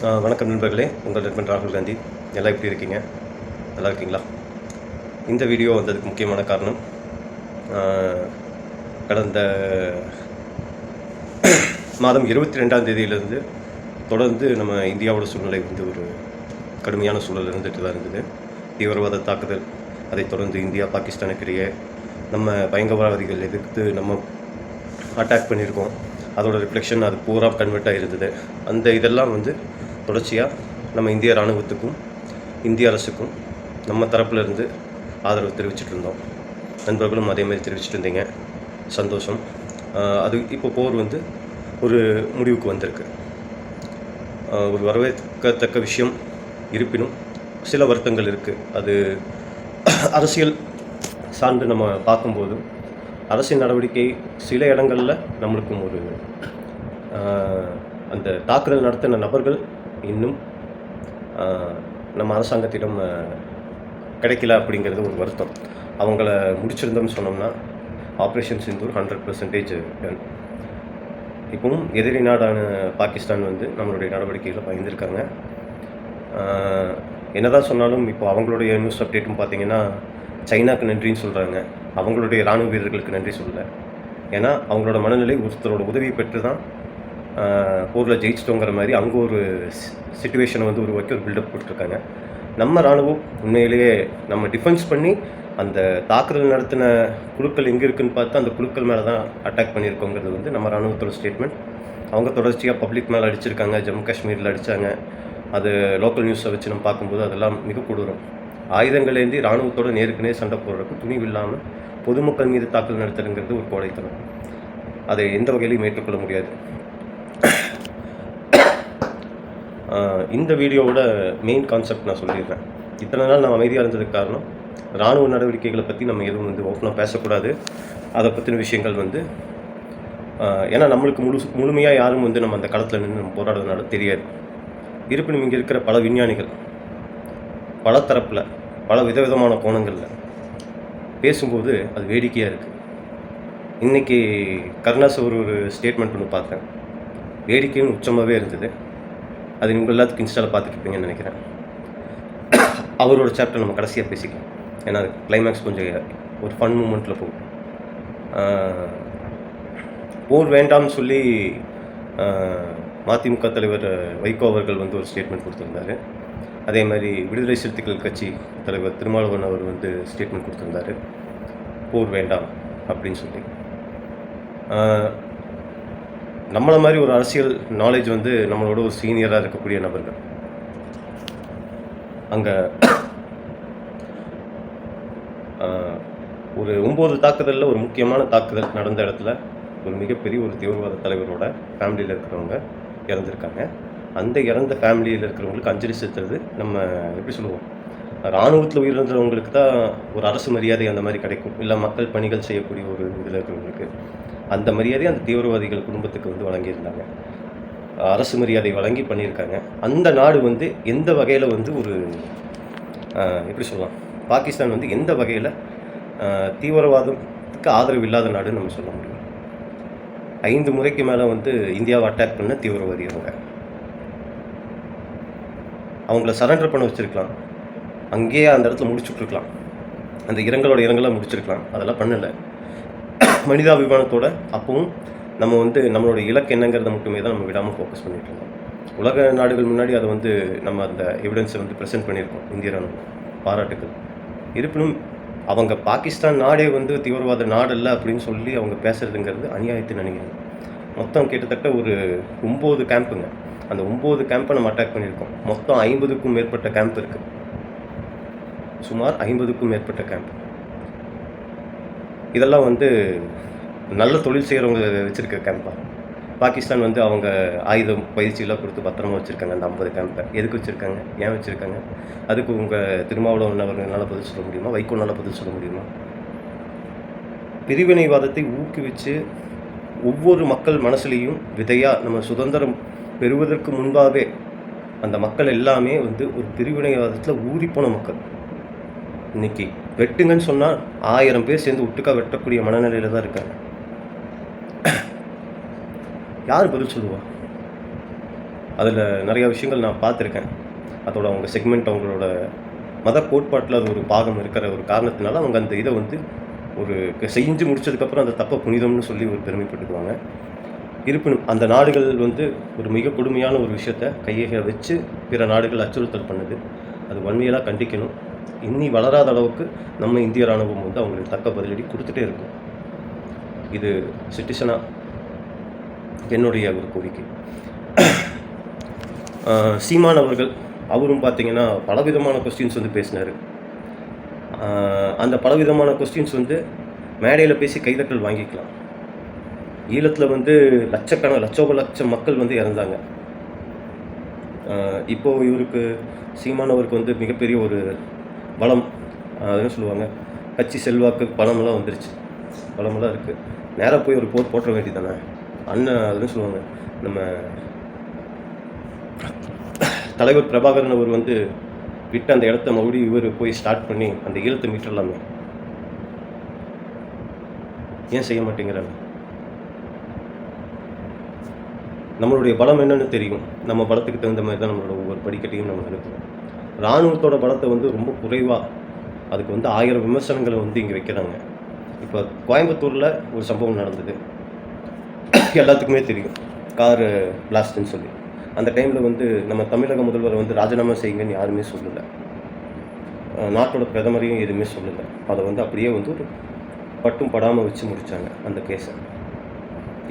வணக்கம் நண்பர்களே. உங்கள் நண்பன் ராகுல் காந்தி. எல்லாம் எப்படி இருக்கீங்க? நல்லா இருக்கீங்களா? இந்த வீடியோ வந்ததுக்கு முக்கியமான காரணம் கடந்த மாதம் இருபத்தி ரெண்டாம் தேதியிலேருந்து தொடர்ந்து நம்ம இந்தியாவோட சூழ்நிலை வந்து ஒரு கடுமையான சூழல் இருந்துட்டு தான் இருந்தது தீவிரவாத தாக்குதல் அதைத் தொடர்ந்து இந்தியா பாகிஸ்தானுக்கிடையே நம்ம பயங்கரவாதிகள் எதிர்த்து நம்ம அட்டாக் பண்ணியிருக்கோம். அதோட ரிஃப்ளெக்ஷன் அது பூரா கன்வெர்ட் ஆகிருந்தது அந்த இதெல்லாம் வந்து தொடர்ச்சியாக நம்ம இந்திய இராணுவத்துக்கும் இந்திய அரசுக்கும் நம்ம தரப்புலருந்து ஆதரவு தெரிவிச்சிட்டு இருந்தோம். நண்பர்களும் அதேமாதிரி தெரிவிச்சிட்டு இருந்தீங்க. சந்தோஷம். அது இப்போ போர் வந்து ஒரு முடிவுக்கு வந்திருக்கு. ஒரு வரவேற்கத்தக்க விஷயம் இருப்பினும் சில வருத்தங்கள் இருக்குது அது அரசியல் சார்ந்து நம்ம பார்க்கும்போது அரசியல் நடவடிக்கை சில இடங்களில் நம்மளுக்கும் ஒரு அந்த தாக்குதல் நடத்தின நபர்கள் இன்னும் நம்ம அரசாங்கத்திடம் கிடைக்கல அப்படிங்கிறது ஒரு வருத்தம். அவங்கள முடிச்சிருந்தோம்னு சொன்னோம்னா operation Sindoor hundred percentage done இப்பவும் எதிரி நாடான பாகிஸ்தான் வந்து நம்மளுடைய நடவடிக்கைகளை பயந்துருக்காங்க. என்னதான் சொன்னாலும் இப்போ அவங்களுடைய நியூஸ் அப்டேட்டும் பார்த்தீங்கன்னா சைனாக்கு நன்றின்னு சொல்கிறாங்க அவங்களுடைய இராணுவ வீரர்களுக்கு நன்றி சொல்லலை. ஏன்னா அவங்களோட மனநிலை ஒருத்தரோட உதவி பெற்று தான் போரில் ஜெயிச்சிட்டோங்கிற மாதிரி அங்கே ஒரு சுச்சுவேஷனை வந்து உருவாக்கி ஒரு பில்டப் போட்டிருக்காங்க நம்ம இராணுவம் உண்மையிலேயே நம்ம டிஃபென்ஸ் பண்ணி அந்த தாக்குதல் நடத்தின குழுக்கள் எங்கே இருக்குன்னு பார்த்து அந்த குழுக்கள் மேலே தான் அட்டாக் பண்ணியிருக்கோங்கிறது வந்து நம்ம இராணுவத்தோட ஸ்டேட்மெண்ட் அவங்க தொடர்ச்சியாக பப்ளிக் மேலே அடிச்சிருக்காங்க ஜம்மு காஷ்மீரில் அடித்தாங்க அது லோக்கல் நியூஸை வச்சு நம்ம பார்க்கும்போது அதெல்லாம் மிக கொடூரம். ஆயுதங்களேந்தி இராணுவத்தோட நேருக்கு நேர் சண்டை போடுறதுக்கு துணிவு இல்லாமல் பொதுமக்கள் மீது தாக்குதல் நடத்துறதுங்கிறது ஒரு கோடைத்தனம் அதை எந்த வகையிலையும் ஏற்றுக்கொள்ள முடியாது. இந்த வீடியோவோட மெயின் கான்செப்ட் நான் சொல்லிடுறேன். இத்தனை நாள் நான் அமைதியாக இருந்ததுக்கு காரணம் இராணுவ நடவடிக்கைகளை பற்றி நம்ம எதுவும் வந்து ஓப்பனாக பேசக்கூடாது. அதை பற்றின விஷயங்கள் வந்து ஏன்னா நம்மளுக்கு முழு முழுமையாக யாரும் வந்து நம்ம அந்த களத்தில் நின்று நம்ம போராடுறதுனால தெரியாது. இருப்பினும் இங்கே இருக்கிற பல விஞ்ஞானிகள் பல தரப்பில் பல விதவிதமான கோணங்களில் பேசும்போது அது வேடிக்கையாக இருக்குது இன்றைக்கி கருணாஸ் ஒரு ஒரு ஸ்டேட்மெண்ட் ஒன்று பார்த்தேன். வேடிக்கையும் உச்சமாகவே இருந்தது. அது உங்கள் எல்லாத்துக்கும் இன்ஸ்டாவில் பார்த்துட்டு நினைக்கிறேன். அவரோட சாப்டர் நம்ம கடைசியாக பேசிக்கலாம். ஏன்னா அது கிளைமேக்ஸ் கொஞ்சம் ஒரு ஃபன் மூமெண்ட்டில் போகும். போர் வேண்டாம்னு சொல்லி மதிமுக தலைவர் வைகோ அவர்கள் வந்து ஒரு ஸ்டேட்மெண்ட் கொடுத்துருந்தாரு. அதே மாதிரி விடுதலை சிறுத்தைகள் கட்சி தலைவர் திருமாவளவன் அவர் வந்து ஸ்டேட்மெண்ட் கொடுத்துருந்தாரு. போர் வேண்டாம் அப்படின்னு சொல்லி. நம்மளை மாதிரி ஒரு அரசியல் நாலேஜ் வந்து நம்மளோட ஒரு சீனியராக இருக்கக்கூடிய நபர்கள். அங்கே ஒரு ஒம்பது தாக்குதலில் ஒரு முக்கியமான தாக்குதல் நடந்த இடத்துல ஒரு மிகப்பெரிய ஒரு தீவிரவாத தலைவரோட ஃபேமிலியில் இருக்கிறவங்க இறந்துருக்காங்க. அந்த இறந்த ஃபேமிலியில் இருக்கிறவங்களுக்கு அஞ்சலி செலுத்துறது நம்ம எப்படி சொல்லுவோம்? இராணுவத்தில் உயிரிழந்தவங்களுக்கு தான் ஒரு அரசு மரியாதை அந்த மாதிரி கிடைக்கும். இல்லை மக்கள் பணிகள் செய்யக்கூடிய ஒரு இதில் இருக்கிறவங்களுக்கு. அந்த மரியாதை அந்த தீவிரவாதிகள் குடும்பத்துக்கு வந்து வழங்கியிருந்தாங்க. அரசு மரியாதை வழங்கி பண்ணியிருக்காங்க. அந்த நாடு வந்து எந்த வகையில் வந்து ஒரு எப்படி சொல்லலாம்? பாகிஸ்தான் வந்து எந்த வகையில் தீவிரவாதத்துக்கு ஆதரவு இல்லாத நாடுன்னு நம்ம சொல்ல முடியும். ஐந்து முறைக்கு மேலே வந்து இந்தியாவை அட்டாக் பண்ண தீவிரவாதி அவங்க. அவங்கள சரண்டர் பண்ண வச்சுருக்கலாம். அங்கேயே அந்த இடத்துல முடிச்சுட்ருக்கலாம் அந்த இரங்கலோட இரங்கலாக முடிச்சிருக்கலாம். அதெல்லாம் பண்ணலை. மனிதாபிமானத்தோட அப்பவும் நம்ம வந்து நம்மளோட இலக்கு என்னங்கிறத மட்டுமே தான் நம்ம விடாமல் ஃபோக்கஸ் பண்ணிட்டு இருந்தோம். உலக நாடுகள் முன்னாடி அதை வந்து நம்ம அந்த எவிடன்ஸை வந்து ப்ரெசென்ட் பண்ணியிருக்கோம். இந்திய ராணுவம் பாராட்டுக்கள். இருப்பினும் அவங்க பாகிஸ்தான் நாடே வந்து தீவிரவாத நாடல்ல அப்படின்னு சொல்லி அவங்க பேசுறதுங்கிறது அநியாயத்தை நினைக்கிறேன். மொத்தம் கிட்டத்தட்ட ஒரு ஒம்பது கேம்புங்க அந்த ஒம்பது கேம்பை நம்ம அட்டாக் பண்ணியிருக்கோம். மொத்தம் ஐம்பதுக்கும் மேற்பட்ட கேம்ப் இருக்குது சுமார் ஐம்பதுக்கும் மேற்பட்ட கேம்ப் இதெல்லாம் வந்து நல்ல தொழில் செய்கிறவங்க வச்சுருக்க கேம்பா பாகிஸ்தான் வந்து அவங்க ஆயுதம் பயிற்சியெல்லாம் கொடுத்து பத்திரமா வச்சுருக்காங்க அந்த ஐம்பது கேம்பை எதுக்கு வச்சுருக்காங்க? ஏன் வச்சுருக்காங்க? அதுக்கு உங்கள் திருமாவளவன் அவர்களால் பதில் சொல்ல முடியுமா? வைகோனால் பதில் சொல்ல முடியுமா? பிரிவினைவாதத்தை ஊக்குவிச்சு ஒவ்வொரு மக்கள் மனசுலேயும் விதையாக நம்ம சுதந்திரம் பெறுவதற்கு முன்பாகவே அந்த மக்கள் எல்லாமே வந்து ஒரு பிரிவினைவாதத்தில் ஊறிப்போன மக்கள். இன்னைக்கு வெட்டுங்கன்னு சொன்னால் ஆயிரம் பேர் சேர்ந்து ஒட்டுக்கா வெட்டக்கூடிய மனநிலையில் தான் இருக்காங்க. யார் பதில் சொல்லுவா? அதில் நிறையா விஷயங்கள் நான் பார்த்துருக்கேன். அதோட அவங்க செக்மெண்ட் அவங்களோட மத கோட்பாட்டில் அது ஒரு பாகம் இருக்கிற ஒரு காரணத்தினால அவங்க அந்த இதை வந்து ஒரு செஞ்சு முடிச்சதுக்கப்புறம் அந்த தப்பை புனிதம்னு சொல்லி ஒரு பெருமைப்பட்டுக்குவாங்க. இருப்பினும் அந்த நாடுகள் வந்து ஒரு மிக கொடுமையான ஒரு விஷயத்த கையை வச்சு பிற நாடுகள் அச்சுறுத்தல் பண்ணுது. அது வன்மையெல்லாம் கண்டிக்கணும். இன்னி வளராத அளவுக்கு நம்ம இந்திய ராணுவம் வந்து அவங்களுக்கு தக்க பதிலடி கொடுத்துட்டே இருக்கும். இது சிட்டிசனாக என்னுடைய ஒரு கோரிக்கை. சீமான் அவர்கள் அவரும் பார்த்தீங்கன்னா பலவிதமான கொஸ்டின்ஸ் வந்து பேசினார். அந்த பலவிதமான கொஸ்டின்ஸ் வந்து மேடையில் பேசி கைதட்டல் வாங்கிக்கலாம். ஈழத்தில் வந்து லட்சக்கண லட்சோப லட்சம் மக்கள் வந்து இறந்தாங்க. இப்போது இப்போ இவருக்கு சீமானவருக்கு வந்து மிகப்பெரிய ஒரு பலம் அதுன்னு சொல்லுவாங்க? கட்சி செல்வாக்கு பலமெல்லாம் வந்துருச்சு. பலமெல்லாம் இருக்குது நேராக போய் ஒரு போர் போட்டுற வேண்டியதானே அண்ணன் அதுன்னு சொல்லுவாங்க? நம்ம தலைவர் பிரபாகரன் அவர் வந்து விட்டு அந்த இடத்த மறுபடியும் இவர் போய் ஸ்டார்ட் பண்ணி அந்த ஈழத்தை மீட்டரலாமே. ஏன் செய்ய மாட்டேங்கிறாங்க நம்மளுடைய பலம் என்னன்னு தெரியும். நம்ம பலத்துக்கு தகுந்த மாதிரி தான் நம்மளோட ஒவ்வொரு படிக்கட்டையும் நம்ம நினைக்கிறோம் இராணுவத்தோட பலத்தை வந்து ரொம்ப குறைவாக அதுக்கு வந்து ஆயிரம் விமர்சனங்களை வந்து இங்கே வைக்கிறாங்க. இப்போ கோயம்புத்தூரில் ஒரு சம்பவம் நடந்தது. எல்லாத்துக்குமே தெரியும். காரு பிளாஸ்ட்னு சொல்லி. அந்த டைமில் வந்து நம்ம தமிழக முதல்வர் வந்து ராஜினாமா செய்யுங்கன்னு யாருமே சொல்லலை. நாட்டோட பிரதமரையும் எதுவுமே சொல்லலை. அதை வந்து அப்படியே வந்து ஒரு பட்டும் படாமல் வச்சு முடித்தாங்க அந்த கேஸை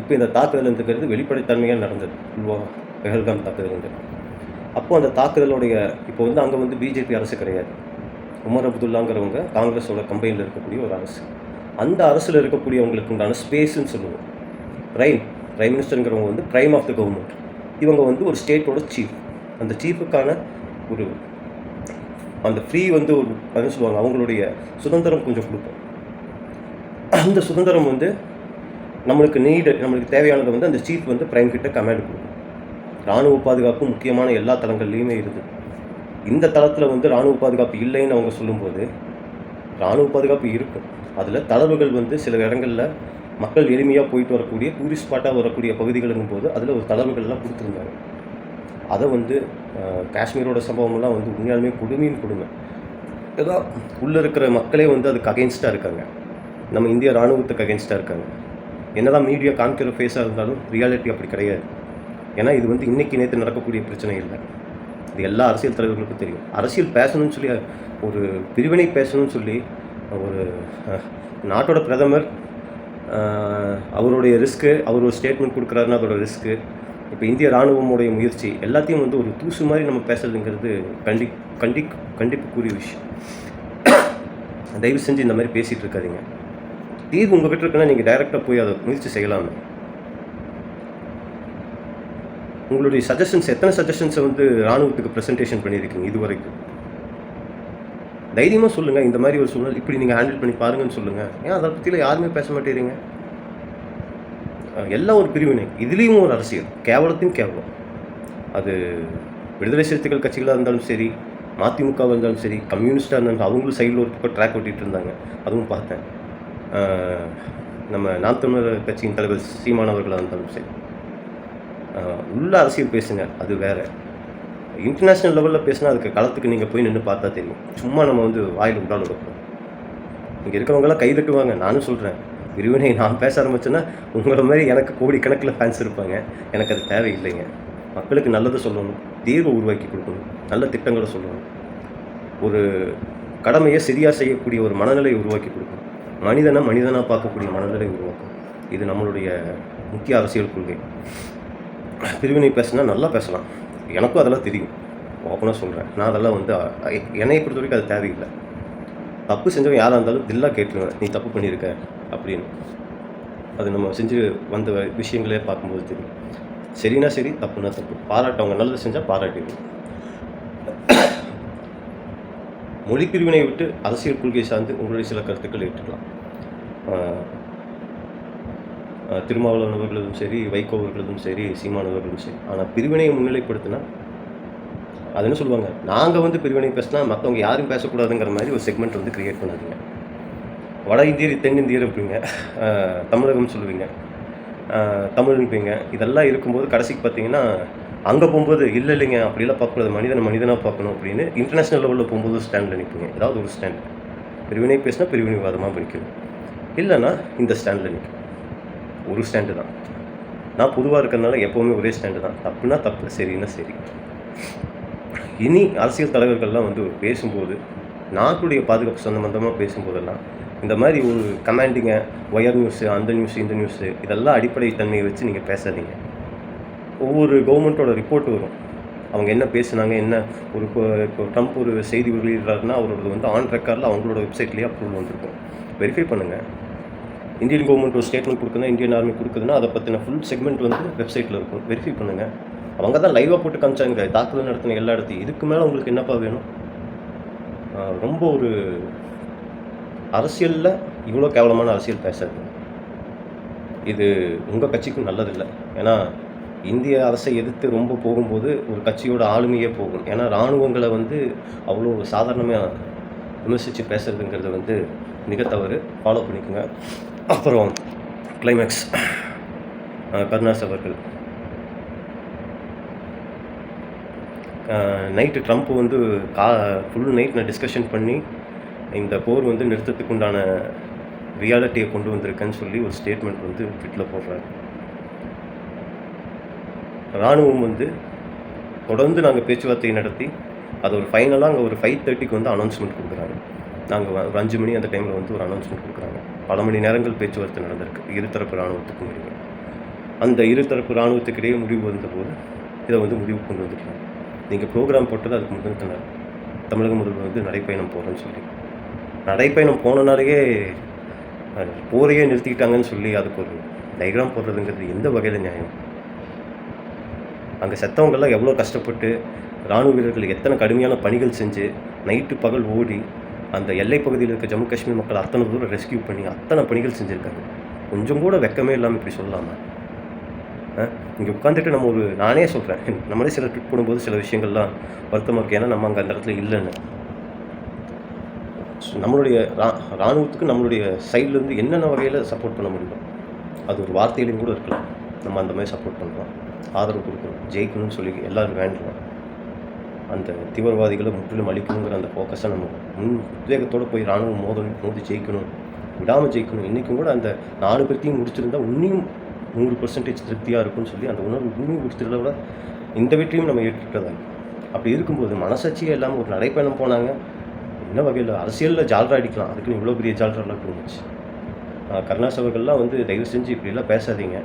இப்போ இந்த தாக்குதல்ங்கிறது வெளிப்படைத்தன்மையாக நடந்தது. பெஹல்காம் தாக்குதல் தாக்குதல்ங்கிறது அப்போ அந்த தாக்குதலுடைய இப்போ வந்து அங்கே வந்து பிஜேபி அரசு கிடையாது. உமர் அப்துல்லாங்கிறவங்க காங்கிரஸோட கம்பெனியில் இருக்கக்கூடிய ஒரு அரசு. அந்த அரசில் இருக்கக்கூடியவங்களுக்கு உண்டான ஸ்பேஸ்ன்னு சொல்லுவோம். பிரைம் பிரைம் மினிஸ்டருங்கிறவங்க வந்து பிரைம் ஆஃப் த கவர்மெண்ட் இவங்க வந்து ஒரு ஸ்டேட்டோட சீஃப் அந்த சீஃபுக்கான ஒரு அந்த ஃப்ரீ வந்து ஒரு என்ன சொல்லுவாங்க அவங்களுடைய சுதந்திரம் கொஞ்சம் கொடுக்கும். அந்த சுதந்திரம் வந்து நம்மளுக்கு நீடு நம்மளுக்கு தேவையானதை வந்து அந்த சீஃப் வந்து பிரைம் கிட்ட கமாண்ட் கொடுக்கும். இராணுவ பாதுகாப்பு முக்கியமான எல்லா தளங்கள்லேயுமே இருக்குது இந்த தளத்தில் வந்து இராணுவ பாதுகாப்பு இல்லைன்னு அவங்க சொல்லும்போது இராணுவ பாதுகாப்பு இருக்கும் அதில் தளர்வுகள் வந்து சில இடங்களில் மக்கள் எளிமையாக போயிட்டு வரக்கூடிய டூரிஸ்ட் ஸ்பாட்டாக வரக்கூடிய பகுதிகளுங்கும் போது அதில் ஒரு தளர்வுகள்லாம் கொடுத்துருந்தாங்க. அதை வந்து காஷ்மீரோட சம்பவம்லாம் வந்து உண்மையாலுமே கொடுமைன்னு கொடுமை. ஏதோ உள்ளே இருக்கிற மக்களே வந்து அதுக்கு அகென்ஸ்டாக இருக்காங்க. நம்ம இந்திய இராணுவத்துக்கு அகென்ஸ்டாக இருக்காங்க. என்னதான் மீடியா காமிக்கிற ஃபேஸாக இருந்தாலும் ரியாலிட்டி அப்படி கிடையாது. ஏன்னா இது வந்து இன்னைக்கு நேற்று நடக்கக்கூடிய பிரச்சனை இல்லை. இது எல்லா அரசியல் தலைவர்களுக்கும் தெரியும். அரசியல் பேசணும்னு சொல்லி ஒரு பிரிவினை பேசணும்னு சொல்லி ஒரு நாட்டோட பிரதமர் அவருடைய ரிஸ்க்கு அவர் ஒரு ஸ்டேட்மெண்ட் கொடுக்குறாருன்னா அதோட ரிஸ்க்கு இப்போ இந்திய இராணுவமுடைய முயற்சி எல்லாத்தையும் வந்து ஒரு தூசு மாதிரி நம்ம பேசுறதுங்கிறது கண்டி கண்டி கண்டிப்புக்குரிய விஷயம். தயவு செஞ்சு இந்த மாதிரி பேசிகிட்டு இருக்காதிங்க. தீர்வு உங்ககிட்ட இருக்குன்னா நீங்கள் டைரெக்டாக போய் அதை முயற்சி செய்யலாமே உங்களுடைய சஜஷன்ஸ் எத்தனை சஜஷன்ஸை வந்து இராணுவத்துக்கு ப்ரெசன்டேஷன் பண்ணியிருக்கீங்க இது வரைக்கும் தைரியமாக சொல்லுங்கள் இந்த மாதிரி ஒரு சூழ்நிலை இப்படி நீங்கள் ஹேண்டில் பண்ணி பாருங்கன்னு சொல்லுங்கள் ஏன் அதை பற்றியில் யாருமே பேச மாட்டேறீங்க? எல்லாம் ஒரு பிரிவினை. இதுலேயும் ஒரு அரசியல். கேவலத்தையும் கேவலம். அது விடுதலை சிறுத்தைகள் கட்சிகளாக இருந்தாலும் சரி மதிமுகவாக இருந்தாலும் சரி கம்யூனிஸ்டாக இருந்தாலும் அவங்களும் சைடில் ஒரு பக்கம் ட்ராக் ஓட்டிகிட்டு இருந்தாங்க. அதுவும் பார்த்தேன். நம்ம நாம் தமிழர் கட்சியின் தலைவர் சீமானவர்களாக இருந்தாலும் சரி. உள்ள அரசியல் பேசுங்க அது வேற. இன்டர்நேஷ்னல் லெவலில் பேசினா அதுக்கு களத்துக்கு நீங்கள் போய் நின்று பார்த்தா தெரியும். சும்மா நம்ம வந்து வாயில் விடால் விடப்போம் இங்கே இருக்கிறவங்களாம் கை தட்டுவாங்க நானும் சொல்கிறேன் விரிவினை நான் பேச ஆரம்பிச்சேன்னா உங்களை மாதிரி எனக்கு கோடிக்கணக்கில் ஃபேன்ஸ் இருப்பாங்க. எனக்கு அது தேவையில்லைங்க. மக்களுக்கு நல்லதை சொல்லணும் தீர்வை உருவாக்கி கொடுக்கணும் நல்ல திட்டங்களை சொல்லணும். ஒரு கடமையை சரியாக செய்யக்கூடிய ஒரு மனநிலையை உருவாக்கி கொடுக்கணும். மனிதனை மனிதனாக பார்க்கக்கூடிய மனநிலை உருவாக்கும் இது நம்மளுடைய முக்கிய அரசியல் கொள்கை. பிரிவினை பேசினா நல்லா பேசலாம். எனக்கும் அதெல்லாம் தெரியும். ஓப்பனாக சொல்கிறேன் நான் அதெல்லாம் வந்து என்னையை பொறுத்த வரைக்கும் அது தேவையில்லை. தப்பு செஞ்சவன் யாராக இருந்தாலும் தில்லாக கேட்டுருவேன். நீ தப்பு பண்ணியிருக்க அப்படின்னு. அது நம்ம செஞ்சு வந்த விஷயங்களே பார்க்கும்போது தெரியும். சரினா சரி தப்புனா தப்பு. பாராட்டவங்க நல்லது செஞ்சால் பாராட்டிடுவோம். மொழி பிரிவினை விட்டு அரசியல் கொள்கை சார்ந்து உங்களுடைய சில கருத்துக்கள் ஏற்றுக்கலாம். திருமாவளவன் அவர்களும் சரி வைகோ அவர்களும் சரி சீமான் அவர்களும் சரி. ஆனால் பிரிவினையை முன்னிலைப்படுத்தினா அது என்ன சொல்லுவாங்க? நாங்கள் வந்து பிரிவினை பேசினா மற்றவங்க யாரும் பேசக்கூடாதுங்கிற மாதிரி ஒரு செக்மெண்ட் வந்து கிரியேட் பண்ணாதீங்க. வட இந்தியர் தென்னிந்தியர் இருப்பீங்க தமிழகம்னு தமிழகம் சொல்லுவீங்க. தமிழ்ப்பீங்க இதெல்லாம் இருக்கும்போது கடைசிக்கு பார்த்தீங்கன்னா அங்கே போகும்போது இல்லை இல்லைங்க அப்படிலாம் பார்க்கக்கூடாது. மனிதனை மனிதனாக பார்க்கணும் அப்படின்னு இன்டர்நேஷ்னல் லெவலில் போகும்போது ஸ்டாண்டில் நிற்பீங்க ஏதாவது ஒரு ஸ்டாண்ட் பிரிவினை பேசினா பிரிவினைவாதமாக படிக்கணும். இல்லைன்னா இந்த ஸ்டாண்டில் நிற்கும் ஒரு ஸ்டாண்டு தான். நான் பொதுவாக இருக்கிறதுனால எப்போவுமே ஒரே ஸ்டாண்டு தான். தப்புனா தப்பு சரின்னா சரி. இனி அரசியல் தலைவர்கள்லாம் வந்து பேசும்போது நாட்டுடைய பாதுகாப்பு சம்மந்தமாக பேசும்போதெல்லாம் இந்த மாதிரி ஒரு கமாண்டிங்க ஒயர் நியூஸு அந்த நியூஸு இந்த நியூஸு இதெல்லாம் அடிப்படை தன்மையை வச்சு நீங்கள் பேசாதீங்க. ஒவ்வொரு கவர்மெண்ட்டோட ரிப்போர்ட் வரும். அவங்க என்ன பேசுனாங்க என்ன ஒரு இப்போ இப்போ ட்ரம்ப் ஒரு செய்தி வெளியிடுறாருன்னா அவரோடது வந்து ஆன் ரெக்கார்டில் அவங்களோட வெப்சைட்லேயே அப்ரூவல் வந்திருக்கும். வெரிஃபை பண்ணுங்கள் இந்தியன் கவர்மெண்ட் ஒரு ஸ்டேட்மெண்ட் கொடுக்குதுன்னா இந்தியன் ஆர்மி கொடுக்குதுன்னா அதை பற்றின ஃபுல் செக்மெண்ட் வந்து வெப்சைட்டில் இருக்கும். வெரிஃபை பண்ணுங்கள் அவங்க தான் லைவாக போட்டு காமிச்சாங்க. தாக்குதல் நடத்தின எல்லா இடத்தையும். இதுக்கு மேலே உங்களுக்கு என்னப்பா வேணும்? ரொம்ப ஒரு அரசியலில் இவ்வளோ கேவலமான அரசியல் பேசாதீங்க. இது உங்கள் கட்சிக்கும் நல்லதில்லை. ஏன்னா இந்திய அரசை எதிர்த்து ரொம்ப போகும்போது ஒரு கட்சியோட ஆளுமையே போகும். ஏன்னா இராணுவங்களை வந்து அவ்வளோ சாதாரணமாக விமர்சித்து பேசுறதுங்கிறது வந்து மிக தவறு. ஃபாலோ பண்ணிக்கோங்க. அப்புறம் கிளைமேக்ஸ் கருணாஸ் அவர்கள். நைட்டு ட்ரம்ப் வந்து கா ஃபுல் நைட் நான் டிஸ்கஷன் பண்ணி இந்த போர் வந்து நிறுத்தத்துக்கு உண்டான ரியாலிட்டியை கொண்டு வந்திருக்கேன்னு சொல்லி ஒரு ஸ்டேட்மெண்ட் வந்து ட்விட்டில் போடுறாரு. இராணுவம் வந்து தொடர்ந்து நாங்கள் பேச்சுவார்த்தை நடத்தி அது ஒரு ஃபைனலாக அங்கே ஒரு ஃபைவ் தேர்ட்டிக்கு வந்து அனௌன்ஸ்மெண்ட் கொடுக்குறாங்க. நாங்கள் ஒரு அஞ்சு மணி அந்த டைமில் வந்து ஒரு அனௌன்ஸ்மெண்ட் கொடுக்குறாங்க. பல மணி நேரங்கள் பேச்சுவார்த்தை நடந்திருக்கு. இருதரப்பு இராணுவத்துக்கும் இடையே. அந்த இருதரப்பு இராணுவத்துக்கிடையே முடிவு வந்தபோது இதை வந்து முடிவு கொண்டு வந்துருக்காங்க நீங்கள் ப்ரோக்ராம் போட்டது அதுக்கு முந்தின தமிழக முதல்வர் வந்து நடைப்பயணம் போகிறேன்னு சொல்லி. நடைப்பயணம் போனனாலேயே போரையே நிறுத்திக்கிட்டாங்கன்னு சொல்லி அதுக்கு ஒரு டைக்ராம் போடுறதுங்கிறது எந்த வகையில் நியாயம்? அங்கே செத்தவங்கெல்லாம் எவ்வளோ கஷ்டப்பட்டு இராணுவ வீரர்கள் எத்தனை கடுமையான பணிகள் செஞ்சு நைட்டு பகல் ஓடி அந்த எல்லை பகுதியில் இருக்க ஜம்மு காஷ்மீர் மக்கள் அத்தனை தூரம் ரெஸ்கியூ பண்ணி அத்தனை பணிகள் செஞ்சுருக்காங்க. கொஞ்சம் கூட வெக்கமே இல்லாமல் இப்படி சொல்லலாமா இங்கே உட்காந்துட்டு நம்ம ஒரு நானே சொல்கிறேன் நம்மளே சில ட்ரிப் போடும்போது சில விஷயங்கள்லாம் வருத்தமாக இருக்கு. ஏன்னா நம்ம அங்கே அந்த இடத்துல இல்லைன்னு. நம்மளுடைய ரா இராணுவத்துக்கு நம்மளுடைய சைட்லேருந்து என்னென்ன வகையில் சப்போர்ட் பண்ண முடியும்? அது ஒரு வார்த்தையிலையும் கூட இருக்கலாம். நம்ம அந்த மாதிரி சப்போர்ட் பண்ணுறோம் ஆதரவு கொடுக்கணும். ஜெயிக்கணும்னு சொல்லி எல்லோரும் வேண்டுறோம். அந்த தீவிரவாதிகளை முற்றிலும் அழிக்கணுங்கிற அந்த ஃபோக்கஸை நம்ம முன் உத்வேகத்தோடு போய் ராணுவம் மோத மோதி ஜெயிக்கணும் விடாமல் ஜெயிக்கணும். இன்றைக்கும் கூட அந்த நாலு பேர்த்தையும் முடிச்சிருந்தா இன்னும் நூறு பர்சன்டேஜ் திருப்தியாக இருக்கும்னு சொல்லி அந்த உணர்வு இன்னும் கொடுத்துறத விட இந்த வெற்றியும் நம்ம ஏற்றுக்கிட்டதா அப்படி இருக்கும்போது மனசாட்சியே இல்லாமல் ஒரு நடைப்பயணம் போனாங்க. என்ன வகையில்? அரசியலில் ஜால்ரா அடிக்கலாம். அதுக்குன்னு இவ்வளோ பெரிய ஜால்ராலாம் இருந்துச்சு கருணாஸ் அவர்கள்லாம் வந்து தயவு செஞ்சு இப்படிலாம் பேசாதீங்க.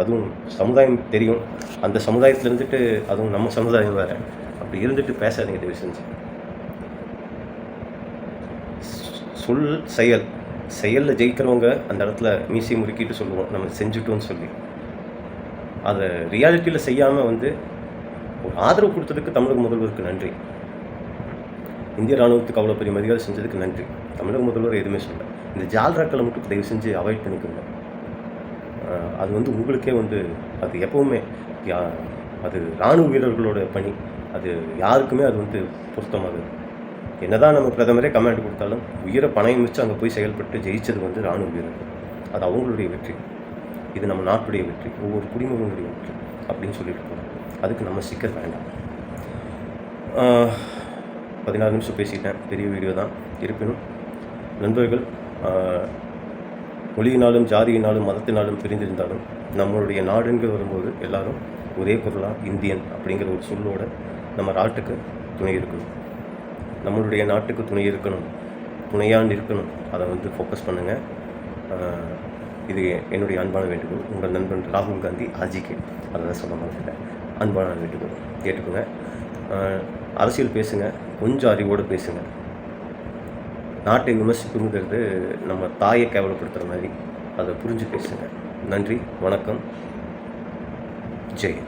அதுவும் சமுதாயம் தெரியும். அந்த சமுதாயத்தில் இருந்துட்டு அதுவும் நம்ம சமுதாயம் வேறு. அப்படி இருந்துட்டு பேசாதீங்க தயவு செஞ்சு. சொல் செயல். செயலில் ஜெயிக்கிறவங்க அந்த இடத்துல மீசி முறுக்கிட்டு சொல்லுவோம். நம்ம செஞ்சுட்டோம்னு சொல்லி. அதை ரியாலிட்டியில் செய்யாமல் வந்து ஒரு ஆதரவு கொடுத்ததுக்கு தமிழக முதல்வருக்கு நன்றி. இந்திய ராணுவத்துக்கு அவ்வளோ பெரிய மரியாதை செஞ்சதுக்கு நன்றி. தமிழக முதல்வர் எதுவுமே சொல்ல இந்த ஜால்ராக்களை மட்டும் தயவு செஞ்சு அவாய்ட் பண்ணிக்கோங்க. அது வந்து உங்களுக்கே வந்து அது எப்போவுமே யா அது இராணுவ வீரர்களோட பணி. அது யாருக்குமே அது வந்து பொருத்தமாகுது. என்னதான் நம்ம பிரதமரே கமாண்ட் கொடுத்தாலும் உயிரை பணம் வச்சு அங்கே போய் செயல்பட்டு ஜெயிச்சது வந்து இராணுவ வீரர்கள். அது அவங்களுடைய வெற்றி. இது நம்ம நாட்டுடைய வெற்றி. ஒவ்வொரு குடிமகனுடைய வெற்றி அப்படின்னு சொல்லிட்டு போகிறோம் அதுக்கு நம்ம சிக்கல் வேண்டாம். பதினாறு நிமிஷம் பேசிட்டேன். பெரிய வீடியோ தான். இருப்பினும் நண்பர்கள் மொழியினாலும் ஜாதியினாலும் மதத்தினாலும் பிரிந்திருந்தாலும் நம்மளுடைய நாடுங்கிற வரும்போது எல்லாரும் ஒரே பொருளாக இந்தியன் அப்படிங்கிற ஒரு சொல்லோட நம்ம நாட்டுக்கு துணை இருக்கணும். நம்மளுடைய நாட்டுக்கு துணை இருக்கணும் துணையாக இருக்கணும் அதை வந்து ஃபோக்கஸ் பண்ணுங்கள் இது என்னுடைய அன்பான வேண்டுகோள். உங்கள் நண்பன் ராகுல் காந்தி ஆஜிகே அதை தான் சொல்ல மாட்டேன் அன்பான வேண்டுகோள். கேட்டுக்கோங்க. அரசியல் பேசுங்க. கொஞ்சம் அறிவோடு பேசுங்க. நாட்டை விமர்சிக்கணுங்கிறது நம்ம தாயை கேவலப்படுத்துகிற மாதிரி அதை புரிஞ்சு பேசுங்க. நன்றி வணக்கம். ஜெய்